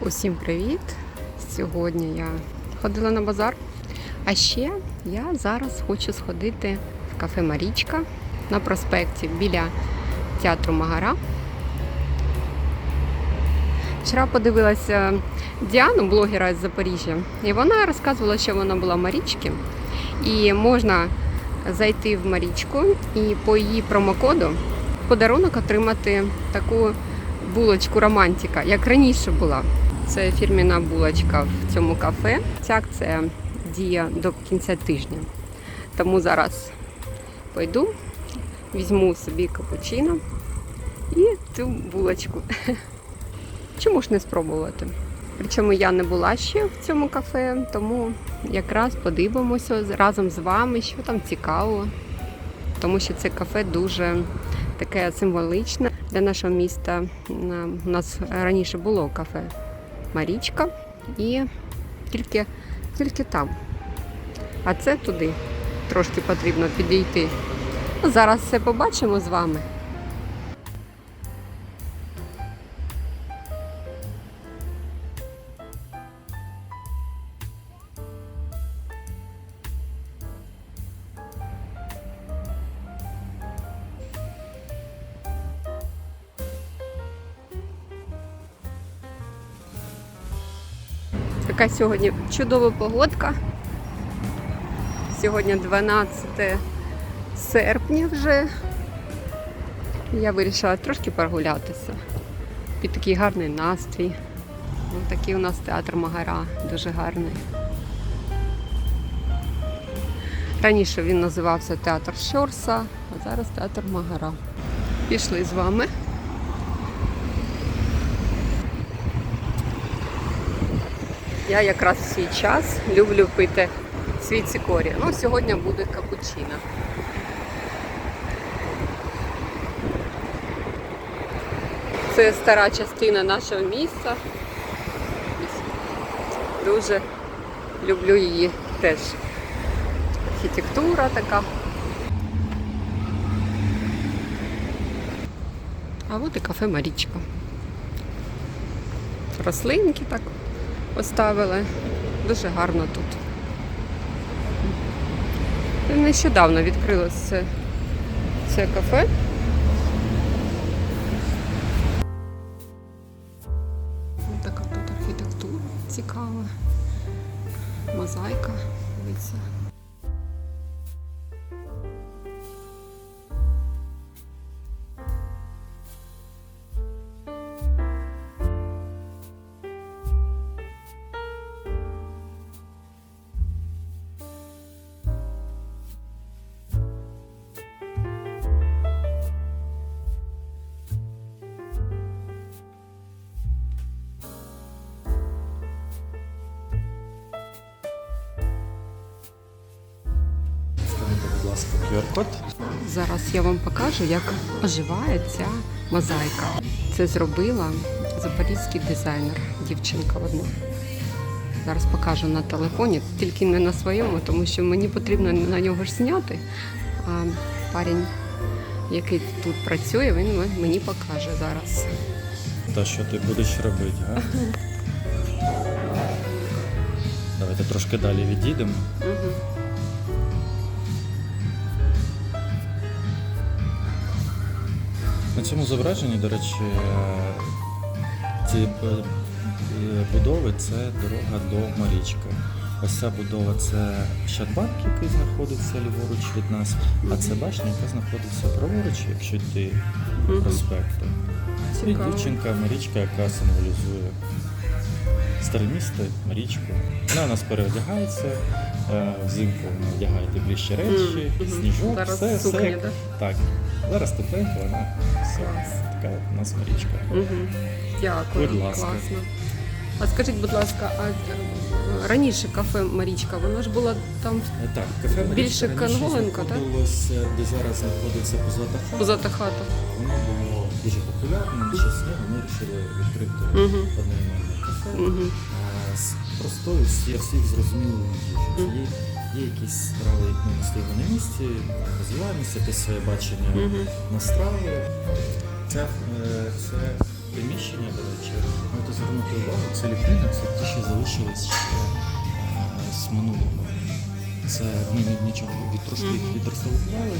Усім привіт! Сьогодні я ходила на базар. А ще я зараз хочу сходити в кафе Марічка на проспекті біля театру Магара. Вчора подивилася Діану, блогера з Запоріжжя, і вона розказувала, що вона була в Марічці. І можна зайти в Марічку і по її промокоду подарунок отримати таку булочку романтика, як раніше була. Це фірміна булочка в цьому кафе. Ця акція діє до кінця тижня. Тому зараз пойду, візьму собі капучино і цю булочку. Чому ж не спробувати? Причому я не була ще в цьому кафе, тому якраз подивимося разом з вами, що там цікаво. Тому що це кафе дуже таке символичне для нашого міста. У нас раніше було кафе Марічка і тільки, тільки там. А це туди трошки потрібно підійти. Ну, Зараз все побачимо з вами. Така сьогодні чудова погодка. Сьогодні 12 серпня вже. Я вирішила трошки прогулятися. Під такий гарний настрій. Ось такий у нас театр Магара, дуже гарний. Раніше він називався Театр Щорса, а зараз театр Магара. Пішли з вами. Я якраз в свій час люблю пити свій цикорій. Ну, сьогодні буде капучино. Це стара частина нашого міста. Дуже люблю її теж. Архітектура така. А от і кафе Марічка. Рослинки так поставили. Дуже гарно тут. Нещодавно відкрилося це, це кафе. Така тут архітектура цікава. Мозаїка. Дивіться. QR-код. Зараз я вам покажу, як оживає ця мозаїка. Це зробила запорізький дизайнер, дівчинка одна. Зараз покажу на телефоні, тільки не на своєму, тому що мені потрібно на нього ж зняти. А парень, який тут працює, він мені покаже зараз. Та що ти будеш робити, га? Давайте трошки далі відійдемо. Угу. Цьому зображенні, до речі, е, ці е, будови це дорога до Марічки. Ось ця будова це Щадбанк, який знаходиться ліворуч від нас, а це башня, яка знаходиться праворуч, якщо йти проспекту. І дівчинка Марічка, яка символізує старе місто, Марічку. Вона у нас переодягається, е, взимку вона одягає тепліші речі, сніжок, все, все. Так. Зараз тепленько, вона. Клас. Така от у нас Марічка. Угу. Дякую, Будь ласка. класно. А скажіть, будь ласка, а е, раніше кафе Марічка, воно ж було там Е, Так, кафе Марічка Більше раніше так? знаходилось, е, де зараз знаходиться позата хата. позата хата. Воно було дуже популярним, нього ми вирішили відкрити Мгм. одноіменне кафе. Угу. З простою, з- для всіх зрозумілою їжею. Є, є якісь страви, які ми стоїмо на місці, розвиваємося, якесь своє бачення Угу. на страви. Це, е, це приміщення, до речі, можете звернути увагу, це ліпнини, це ті, що залишились ще е, з минулого. Це ми ні- нічого від трошки Мгм. відреставрували.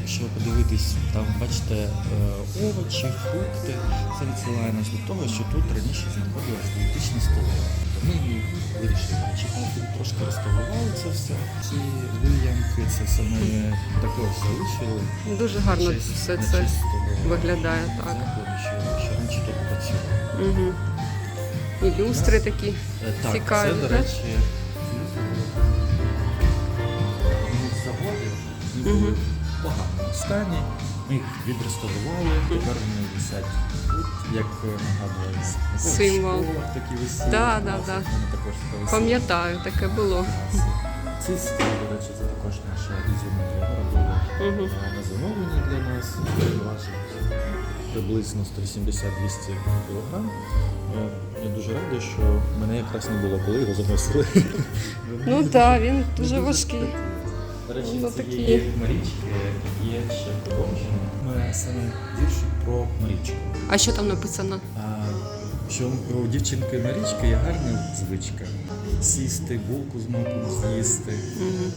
Якщо подивитись, там бачите е, овочі, фрукти, це відсилає нас до того, що тут раніше знаходилась дієтична столова. Ми її вирішили чекати, трошки реставрували це все. Ці виямки, це ми також залишили. Дуже гарно На честь- все на це честь того виглядає так. закладу, що, раніше тут працював. Угу. І люстри такі. Е, Так, Цікаві, це, до так? речі, з заводів вони Мгм. були в поганому стані. Ми їх відреставрували, тепер вони висять як е, нагадує Символ. такі висіли. Да, да, да. Також. Пам'ятаю, таке було. Ці стіни, до речі, це також наша ізометрія робила е, на замовлення для нас. Важить приблизно 170-200 кг. Я дуже радий, що мене якраз не було, коли його заносили. Ну так, він дуже важкий. До речі, Ну, такі. цієї Марічки є ще продовження. Ми саме віршик про Марічку. А що там написано? А, що у дівчинки Марічки є гарна звичка. Сісти, булку з маком з'їсти. Угу.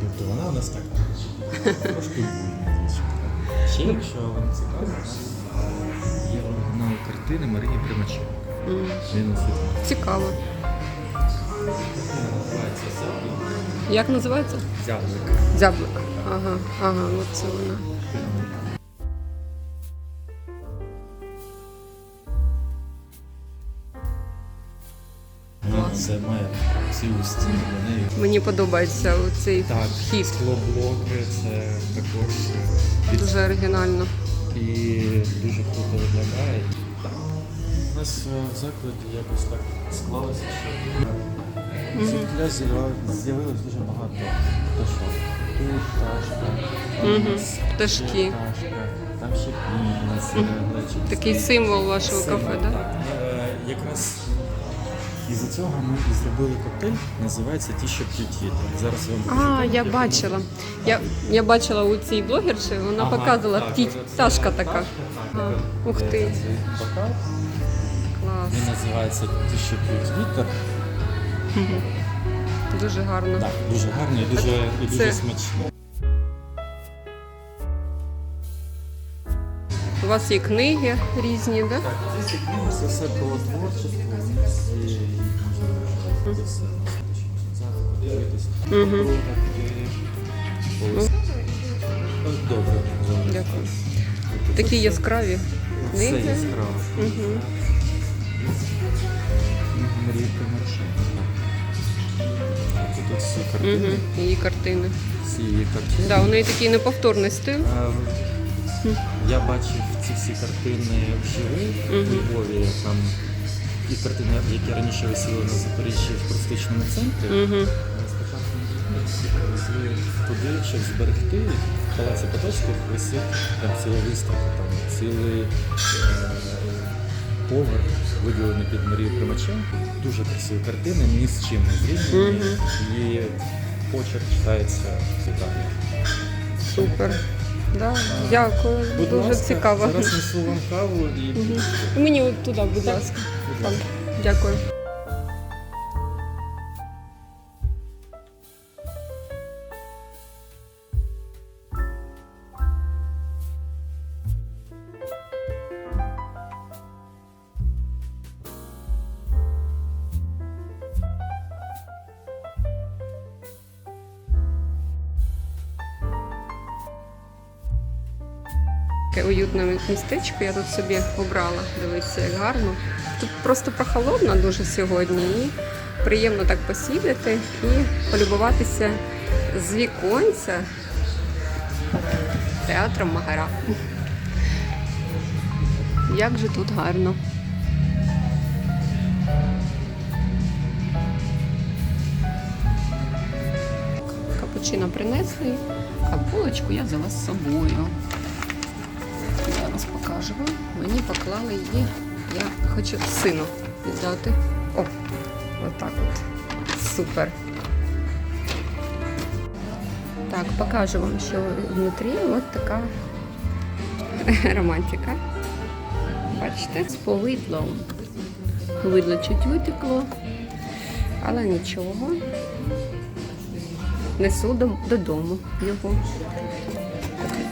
Тобто вона у нас така. Трошки буйна дівчинка. Ще, якщо вам цікаво, є оригінал картини Марії Примаченко. Він у світлі. Цікаво. Як називається? Зяблик. Дзяблик. Ага, ага, вона. Ну, Це має цілу стіну до неї. Мені подобається цей Так, вхід. склоблоки, це також від Дуже оригінально. і дуже круто виглядає. У нас е, в закладі якось так склалося, що звідкля з'ява- з'явилось дуже багато пташок. Тут пташка, Мгм. Пташки. пташка, там ще глечик. Такий символ вашого кафе, так? Е, Якраз із-за цього ми і зробили коктейль, називається Ті, що п'ють вітер. Зараз я вам покажу. А, як я бачила. Я, я бачила у цій блогерші, вона Ага, показувала так, це пташка така. Ага. Ух ти. цей бокал. Клас. Він називається Ті, що п'ють вітер. Мгм. Дуже гарно. Так, дуже гарно і дуже, і дуже Це- смачно. У вас є книги різні, так? Так, ці книги це все про творчество, їх можна це все зараз подивитись. Угу. Добре, добре. Дякую. Такі це яскраві Все книги. яскраво. Мгм. Мрія Примаченко. Всі Угу. Її картини. Всі її картини. Да, у неї такий неповторний стиль. А, Я бачив ці всі картини вживу у Мгм. Львові. Там ті картини, які раніше висіли на Запоріжжі в туристичному центрі. Угу. Е, Спочатку привезли туди, щоб зберегти. В палаці Потоцьких висить там ціла виставка, там цілий е, поверх виділений під Марію Примаченко. Дуже красиві картини, ні з чим не зрівняні. І почерк читається цікаво. Супер. Да, дякую. Будь Дуже ласка, цікаво. Зараз несу вам каву і Мені от туди, будь ласка. Там. ласка. Дякую. Таке уютне містечко я тут собі обрала. Дивіться, як гарно. Тут просто прохолодно дуже сьогодні і приємно так посідати і полюбуватися з віконця театром Магара. Як же тут гарно. Капучино принесли, а булочку я взяла з собою. Вам. Мені поклали її. Я хочу сину віддати. О, отак от. Супер. Так, покажу вам, що внутрі от така романтика. Бачите, з повидлом. Повидло чуть витекло, але нічого. Несу додому його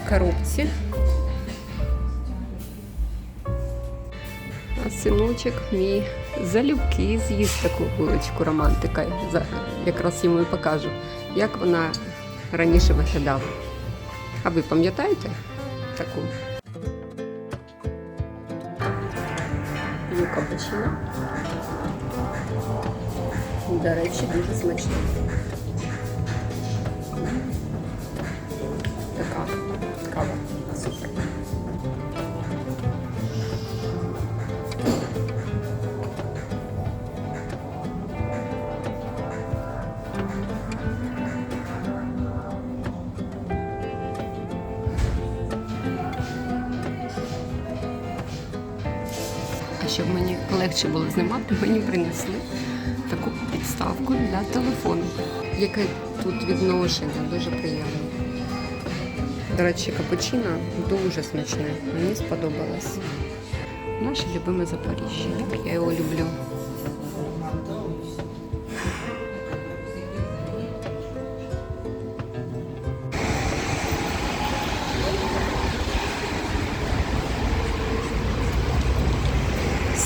коробці. А синочок мій залюбки з'їсть таку булочку романтика. Якраз йому і покажу, як вона раніше виглядала. А ви пам'ятаєте таку? Капучино. До речі, дуже смачно. Така кава. Супер. Щоб мені легше було знімати, мені принесли таку підставку для телефону. Яке тут відношення, дуже приємно. До речі, капучино дуже смачне. Мені сподобалось. Наше любиме Запоріжжя. Як я його люблю.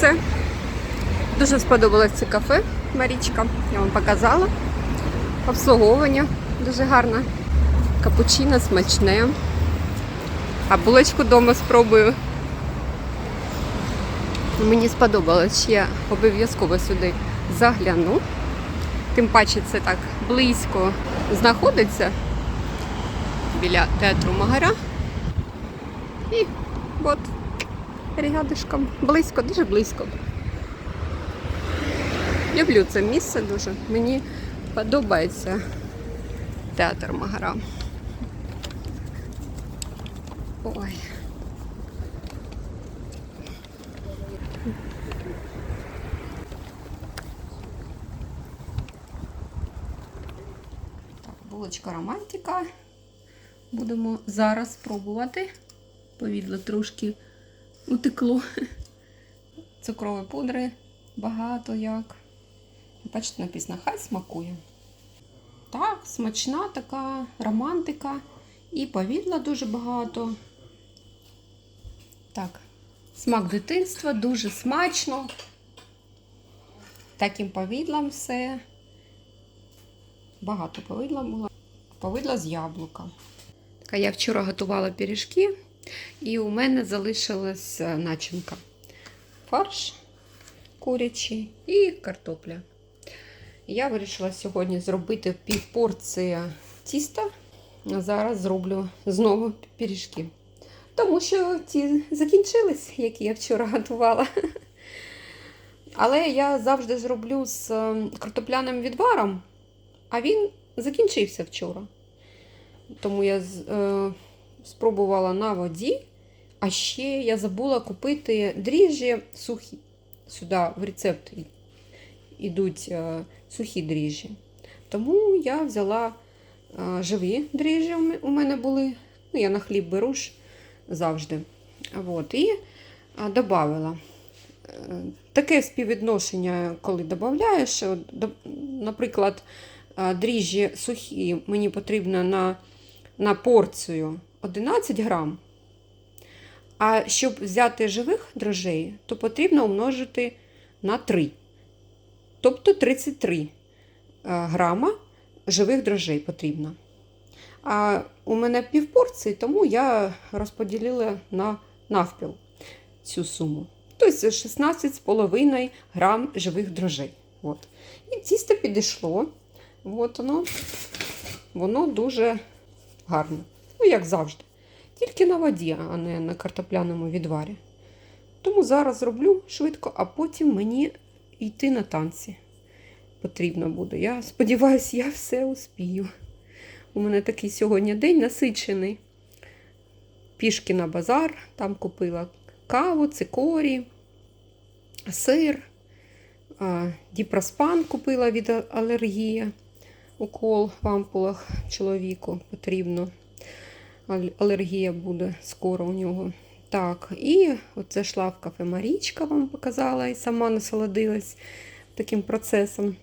Все. Дуже сподобалось це кафе Марічка. Я вам показала. Обслуговування дуже гарне. Капучино смачне. А булочку вдома спробую. Мені сподобалось, я обов'язково сюди загляну. Тим паче це так близько знаходиться біля театру Магаря. І от рядишком. Близько, дуже близько. Люблю це місце дуже. Мені подобається театр Магара. Ой. Так, булочка романтика. Будемо зараз спробувати. Повідло трошки утекло. Цукрової пудри багато як. Бачите, написано, хай смакує. Так, смачна така романтика. І повідла дуже багато. Так, смак дитинства, дуже смачно. Таким повідлом все. Багато повидла було. Повидла з яблука. Так, я вчора готувала пиріжки, і у мене залишилась начинка. Фарш курячий і картопля. Я вирішила сьогодні зробити півпорції тіста. Зараз зроблю знову пиріжки. Тому що ті закінчились, які я вчора готувала. Але я завжди зроблю з е, картопляним відваром, а він закінчився вчора. Тому я е, спробувала на воді, а ще я забула купити дріжджі сухі. Сюди в рецепт йдуть е, сухі дріжджі. Тому я взяла е, живі дріжджі у мене були. Ну, я на хліб беру ж завжди. От, і е, додавила. Таке співвідношення, коли додаєш, наприклад, дріжджі сухі мені потрібно на, на порцію 11 грам. А щоб взяти живих дрожжей, то потрібно умножити на 3. Тобто 33 е, грама живих дрожжей потрібно. А у мене півпорції, тому я розподілила на навпіл цю суму. Тобто 16,5 грам живих дрожжей. От. І тісто підійшло. От воно, воно дуже гарне. Ну, як завжди. Тільки на воді, а не на картопляному відварі. Тому зараз зроблю швидко, а потім мені йти на танці потрібно буде. Я сподіваюся, я все успію. У мене такий сьогодні день насичений. Пішки на базар, там купила каву, цикорі, сир, діпроспан купила від алергії. Укол в ампулах чоловіку потрібно. Ал- Алергія буде скоро у нього. Так, і от зайшла в кафе Марічка, вам показала, і сама насолодилась таким процесом.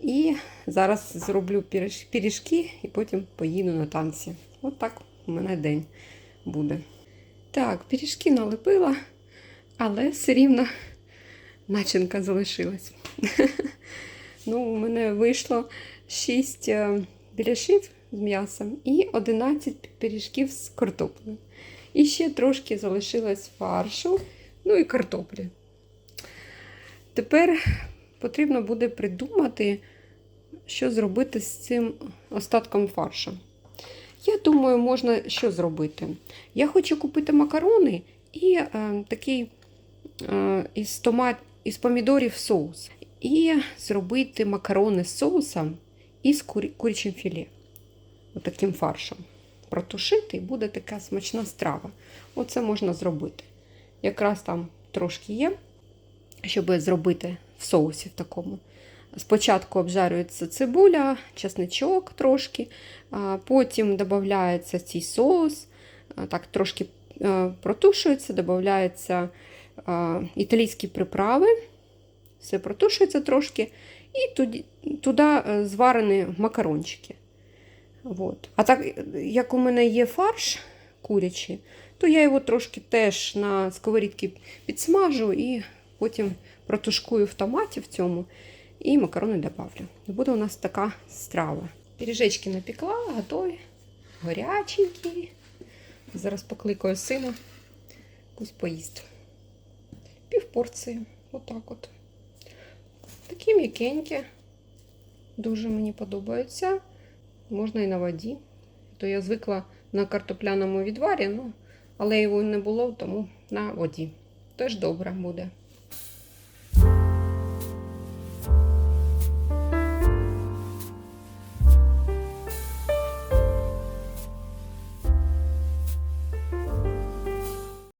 І зараз зроблю пиріжки і потім поїду на танці. От так у мене день буде. Так, пиріжки налепила, але все рівно начинка залишилась. Ну, у мене вийшло 6 біляшів з м'ясом і 11 пиріжків з картоплею. І ще трошки залишилось фаршу, ну і картоплі. Тепер потрібно буде придумати, що зробити з цим остатком фаршу. Я думаю, можна що зробити. Я хочу купити макарони і е, такий е, із, томат, із помідорів соус. І зробити макарони з соусом і з курячим філе. Отаким фаршем. Протушити і буде така смачна страва. Оце можна зробити. Якраз там трошки є, щоб зробити в соусі в такому. Спочатку обжарюється цибуля, чесничок трошки, потім додається цей соус, так трошки протушується, додається е, італійські приправи, все протушується трошки, і туди, туди е, зварені макарончики. От. А так як у мене є фарш курячий, то я його трошки теж на сковорідці підсмажу і потім протушкую в томаті в цьому і макарони добавлю. Буде у нас така страва. Пиріжечки напекла, готові, горяченькі. Зараз покликаю сина, пусть поїсть. Пів порції, отак от. Такі м'якенькі, дуже мені подобаються. Можна і на воді. То я звикла на картопляному відварі, ну, але його не було, тому на воді. Теж добре буде.